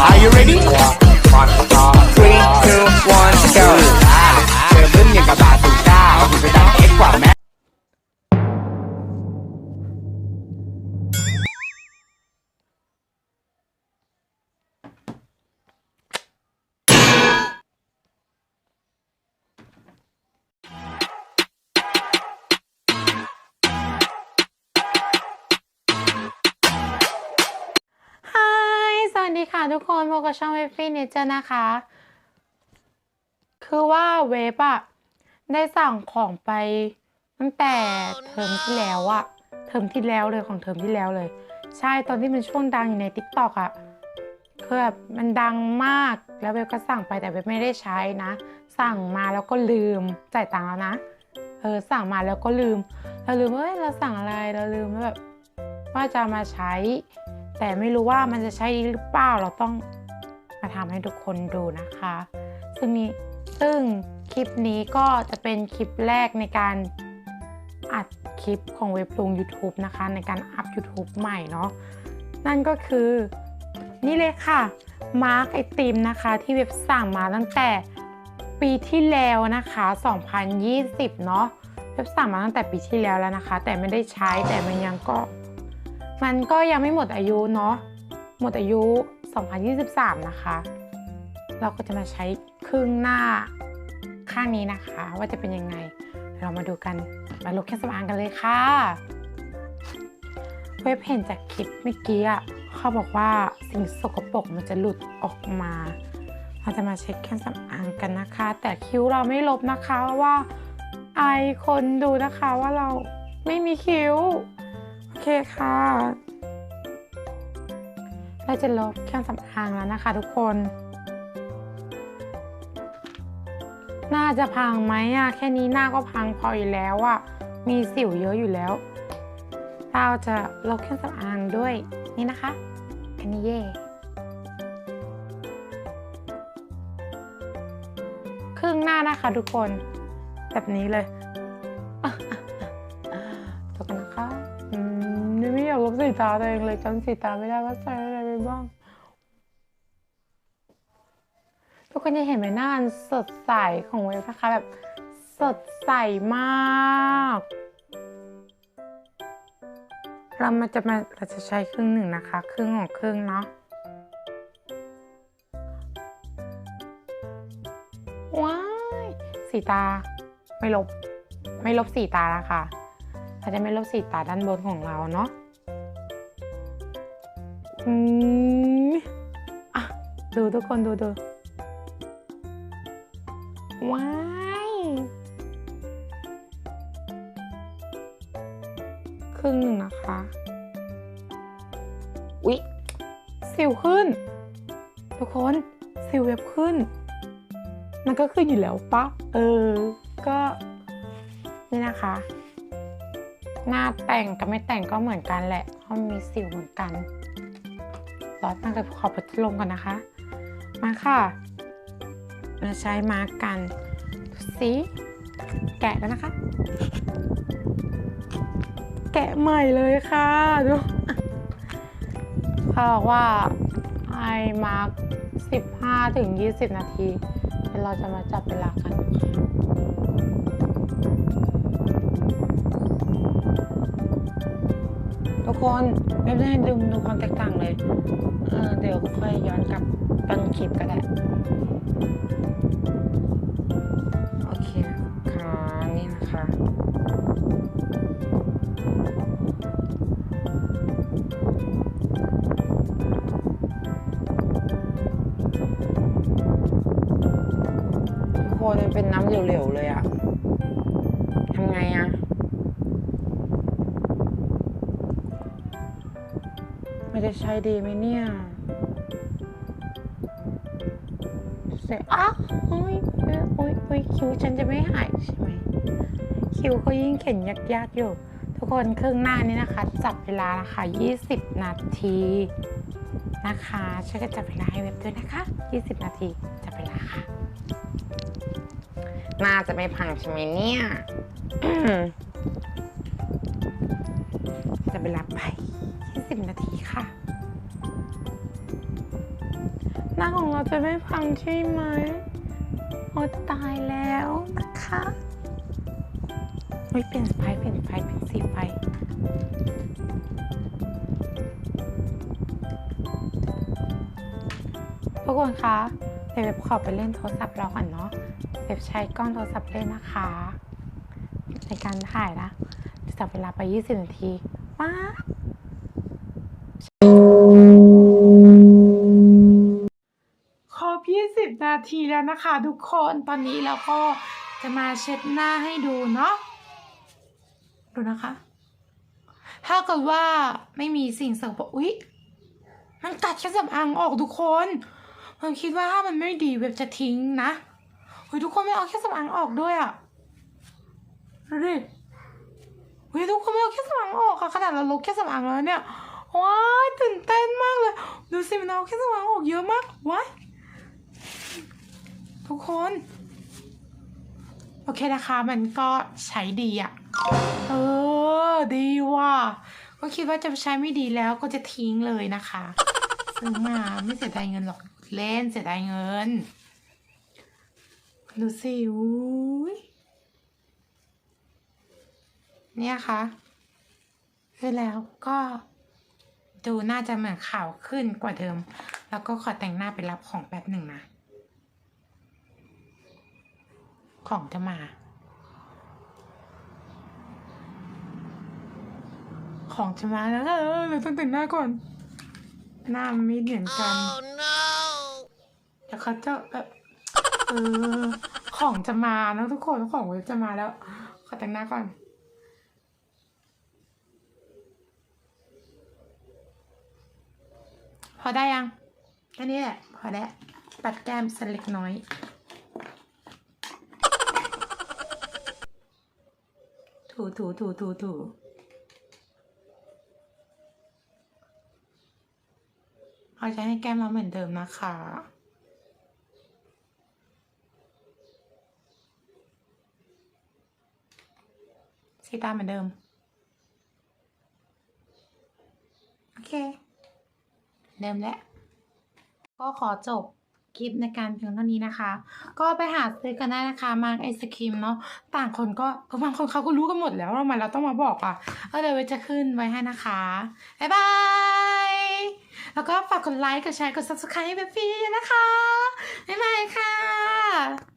Are you ready? Three two one go ah, ah, ah. ค่ะทุกคนพบกับช่องเวฟฟี่เนเจอร์นะคะ คือว่าเวฟอะได้สั่งของไปตั้งแต่เทอมที่แล้วอะเทอมที่แล้วเลยของเทอมที่แล้วเลย ใช่ตอนที่มันช่วงดังอยู่ใน t ิ k t o k อะคือแบบมันดังมากแล้วเวฟก็สั่งไปแต่เวฟไม่ได้ใช้นะ สั่งมาแล้วก็ลืมจ่ายตังค์แล้วนะเออสั่งมาแล้วก็ลืม เราลืมว่าเอ้ยเราสั่งอะไรเราลืมว่าแบบว่าจะมาใช้ แต่ไม่รู้ว่ามันจะใช้ดีหรือเปล่าเราต้องมาทำให้ทุกคนดูนะคะ ซึ่งนี้ซึ่งคลิปนี้ก็จะเป็นคลิปแรกในการอัดคลิปของเว็บลง YouTube นะคะ ในการอัพ YouTube ใหม่เนาะนั่นก็คือนี่เลยค่ะมาร์กไอติมนะคะที่เว็บสั่งมาตั้งแต่ปีที่แล้วนะคะ 2020 เนาะเว็บสั่งมาตั้งแต่ปีที่แล้วแล้วนะคะ แต่ไม่ได้ใช้แต่มันยังก็ มันก็ยังไม่หมดอายุเนาะหมดอายุ 2023 นะคะ เราก็จะมาใช้ครึ่งหน้าข้างนี้นะคะ ว่าจะเป็นยังไง เรามาดูกันมาลบแค่สำอางกันเลยค่ะ เว็บเห็นจากคลิปเมื่อกี้อะเขาบอกว่าสิ่งสกปรกมันจะหลุดออกมาเราจะมาเช็คแค่สำอางกันนะคะ แต่คิ้วเราไม่ลบนะคะว่าไอคนดูนะคะว่าเราไม่มีคิ้ว เคค่ะเราจะลบเครื่องสำอางแล้วนะคะทุกคน น่าจะพังไหมอะแค่นี้หน้าก็พังพออยู่แล้วอะมีสิวเยอะอยู่แล้ว เราจะลบเครื่องสำอางด้วยนี่นะคะอันนี้เย่ครึ่งหน้านะคะทุกคน แบบนี้เลย ตาตัวเองเลยจำสีตาไม่ได้ว่าใส่อะไรไปบ้าง ทุกคนจะเห็นไหมหน้าอันสดใสของเวฟนะคะแบบสดใสมาก เรามาจะมาเราจะใช้ครึ่งหนึ่งนะคะ ครึ่งของครึ่งเนาะว้ายสีตาไม่ลบ ไม่ลบสีตานะคะเราจะไม่ลบสีตาด้านบนของเราเนาะ อืมอะดูทุกคนดูดูว้ายครึ่งหนึ่งนะคะ อุ๊ย สิวขึ้น ทุกคนสิวเว็บขึ้น มันก็ขึ้นอยู่แล้วปะเออ ก็นี่นะคะ หน้าแต่งกับไม่แต่งก็เหมือนกันแหละเพราะมีสิวเหมือนกัน ร้อนมากเลยขอพัดลมก่อนนะคะ มาค่ะมาใช้มาร์กกันสิแกะแล้วนะคะ แกะใหม่เลยค่ะดูเขาบอกว่าไอมาร์ก15ถึง20นาทีเดี๋ยวเราจะมาจับเวลากัน คะทุกคนไม่ได้ดูดูความแตกต่างเลยเเดี๋ยวค่อยย้อนกลับต้นคลิปก็ได้ โอเคค่ะนี่นะคะคนมันเป็นน้ำเหลวๆเลยอะ ไม่ได้ใช้ดีไหมเนี่ยเสียอ้าวโอ้ยโอ้ยโอ้ยคิ้วฉันจะไม่หายใช่ไหมคิ้วเขายิ่งเข็นยากๆอยู่ ทุกคนครึ่งหน้านี้นะคะ จับเวลานะคะ 20 นาทีนะคะช่วยกันจับเวลาให้เว็บด้วยนะคะ 20 นาทีจับเวลาค่ะน่าจะไม่พังใช่ไหมเนี่ยจะเวลาไป 20นาทีค่ะ หน้าของเราจะไม่พังใช่ไหมโอ้ตายแล้วนะคะเฮ้ยเปลี่ยนไฟเปลี่ยนไฟเปลี่ยนสีไฟทุกคนคะเดี๋ยวเว็บขอไปเล่นโทรศัพท์เราก่อนเนาะเว็บใช้กล้องโทรศัพท์เล่นนะคะ ในการถ่ายนะจับเวลาไป 20 นาทีว้า ครบ20 นาทีแล้วนะคะทุกคนตอนนี้เราก็จะมาเช็ดหน้าให้ดูเนาะดูนะคะ ถ้าเกิดว่าไม่มีสิ่งเสริมอุ๊ยมันกัดแค่สำอางออกทุกคนผมคิดว่าถ้ามันไม่ดีเว็บจะทิ้งนะเฮ้ยทุกคนไม่เอาแค่สำอางออกด้วยอะดูดิเฮ้ยทุกคนไม่เอาแค่สำอางออกอะขนาดเราลบแค่สำอางแล้วเนี่ยว้า สิมันเอาแค่สำอางออกเยอะมากว้ายทุกคน โอเคนะคะมันก็ใช้ดีอะเออ ดีว่ะก็คิดว่าจะใช้ไม่ดีแล้วก็จะทิ้งเลยนะคะซื้อมาไม่เสียดายเงินหรอกเล่นเสียดายเงินดูสิอุ้ยเนี่ยค่ะเสร็จแล้วก็ ดูน่าจะเหมือนขาวขึ้นกว่าเดิม แล้วก็ขอแต่งหน้าไปรับของแป๊บหนึ่งนะ ของจะมา ของจะมาแล้วเออเราต้องแต่งหน้าก่อน หน้ามันไม่เหมือนกันแล้วเขาจะแบบเออของจะมาแล้วทุกคนของเว็บจะมาแล้ว ขอแต่งหน้าก่อน พอได้ยังแค่นี้แหละพอแล้วปัดแก้มสักเล็กน้อย ถูถูถูถูถูเราจะให้แก้มเราเหมือนเดิมนะคะสีตาเหมือนเดิม โอเค เดิมแล้ว ก็ขอจบคลิปในการเพียงเท่านี้นะคะ ก็ไปหาซื้อกันได้นะคะ มาร์กไอศครีมเนาะ ต่างคนก็บางคนเขาก็รู้กันหมดแล้วทำไมเราต้องมาบอกอะ ก็เดี๋ยวไว้จะขึ้นไว้ให้นะคะ บ๊ายบาย แล้วก็ฝากกดไลค์ กดแชร์ กด subscribe ให้เบบี้นะคะ บ๊ายบายค่ะ